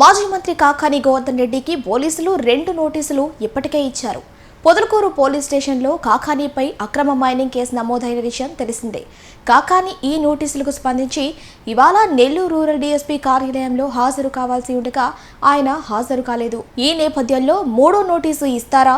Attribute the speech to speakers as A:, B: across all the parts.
A: మాజీ మంత్రి కాకాని గోవర్ధన్ రెడ్డికి పోలీసులు రెండు నోటీసులు ఇప్పటికే ఇచ్చారు. పొదలకూరు పోలీస్ స్టేషన్లో కాకానీపై అక్రమ మైనింగ్ కేసు నమోదైన విషయం తెలిసిందే. కాకాని ఈ నోటీసులకు స్పందించి ఇవాళ నెల్లూరు రూరల్ డీఎస్పీ కార్యాలయంలో హాజరు కావాల్సి ఉండగా ఆయన హాజరు కాలేదు. ఈ నేపథ్యంలో మూడో నోటీసు ఇస్తారా?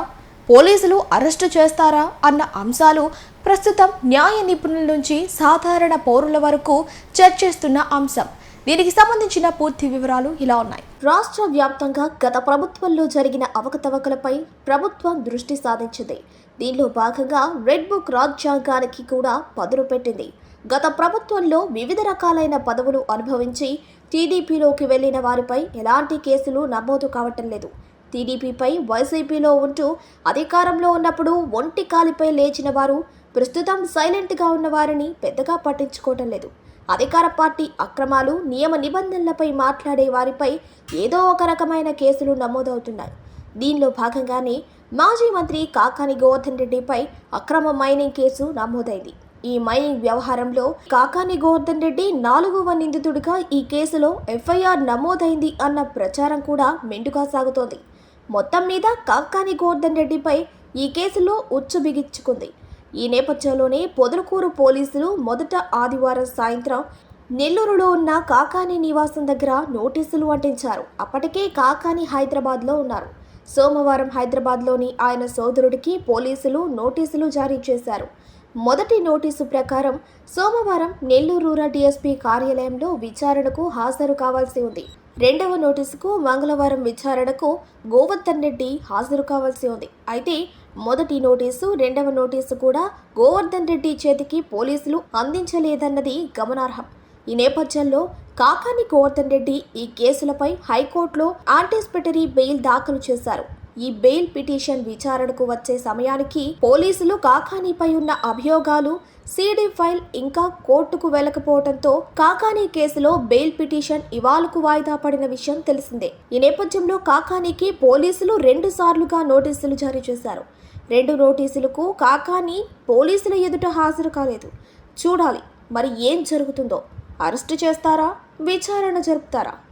A: పోలీసులు అరెస్టు చేస్తారా? అన్న అంశాలు ప్రస్తుతం న్యాయ నిపుణుల నుంచి సాధారణ పౌరుల వరకు చర్చిస్తున్న అంశం. దీనికి సంబంధించిన పూర్తి వివరాలు ఇలా ఉన్నాయి. రాష్ట్ర వ్యాప్తంగా గత ప్రభుత్వంలో జరిగిన అవకతవకలపై ప్రభుత్వం దృష్టి సాధించింది దీనిలో భాగంగా రెడ్ బుక్ రాజ్యాంగానికి కూడా పదును పెట్టింది. గత ప్రభుత్వంలో వివిధ రకాలైన పదవులు అనుభవించి టీడీపీలోకి వెళ్ళిన వారిపై ఎలాంటి కేసులు నమోదు కావటం లేదు. టీడీపీపై వైసీపీలో ఉంటూ అధికారంలో ఉన్నప్పుడు ఒంటి కాలిపై లేచిన వారు ప్రస్తుతం సైలెంట్గా ఉన్న వారిని పెద్దగా పట్టించుకోవటం లేదు. అధికార పార్టీ అక్రమాలు నియమ నిబంధనలపై మాట్లాడే వారిపై ఏదో ఒక రకమైన కేసులు నమోదవుతున్నాయి. దీనిలో భాగంగానే మాజీ మంత్రి కాకాని గోవర్ధన్ రెడ్డిపై అక్రమ మైనింగ్ కేసు నమోదైంది. ఈ మైనింగ్ వ్యవహారంలో కాకాని గోవర్ధన్ రెడ్డి నాలుగవ నిందితుడిగా ఈ కేసులో ఎఫ్ఐఆర్ నమోదైంది అన్న ప్రచారం కూడా మెండుగా సాగుతోంది. మొత్తం మీద కాకాని గోవర్ధన్ రెడ్డిపై ఈ కేసులో ఉచ్చు బిగించుకుంది. ఈ నేపథ్యంలోనే పొదలకూరు పోలీసులు మొదట ఆదివారం సాయంత్రం నెల్లూరులో ఉన్న కాకాని నివాసం దగ్గర నోటీసులు అంటించారు. అప్పటికే కాకాని హైదరాబాద్లో ఉన్నారు. సోమవారం హైదరాబాద్లోని ఆయన సోదరుడికి పోలీసులు నోటీసులు జారీ చేశారు. మొదటి నోటీసు ప్రకారం సోమవారం నెల్లూరు రూరల్ డీఎస్పీ కార్యాలయంలో విచారణకు హాజరు కావాల్సి ఉంది. రెండవ నోటీసుకు మంగళవారం విచారణకు గోవర్ధన్ రెడ్డి హాజరు కావాల్సి ఉంది. అయితే మొదటి నోటీసు రెండవ నోటీసు కూడా గోవర్ధన్ రెడ్డి చేతికి పోలీసులు అందించలేదన్నది గమనార్హం. ఈ నేపథ్యంలో కాకాని గోవర్ధన్ రెడ్డి ఈ కేసులపై హైకోర్టులో యాంటిసిపేటరీ బెయిల్ దాఖలు చేశారు. ఈ బెయిల్ పిటిషన్ విచారణకు వచ్చే సమయానికి పోలీసులు కాకానీపై ఉన్న అభియోగాలు సీడీ ఫైల్ ఇంకా కోర్టుకు వెళ్ళకపోవడంతో కాకానీ కేసులో బెయిల్ పిటిషన్ ఇవాళకు వాయిదా పడిన విషయం తెలిసిందే. ఈ నేపథ్యంలో కాకానీకి పోలీసులు రెండు సార్లుగా నోటీసులు జారీ చేశారు. రెండు నోటీసులకు కాకాని పోలీసుల ఎదుట హాజరు కాలేదు. చూడాలి మరి ఏం జరుగుతుందో. అరెస్టు చేస్తారా? విచారణ జరుపుతారా?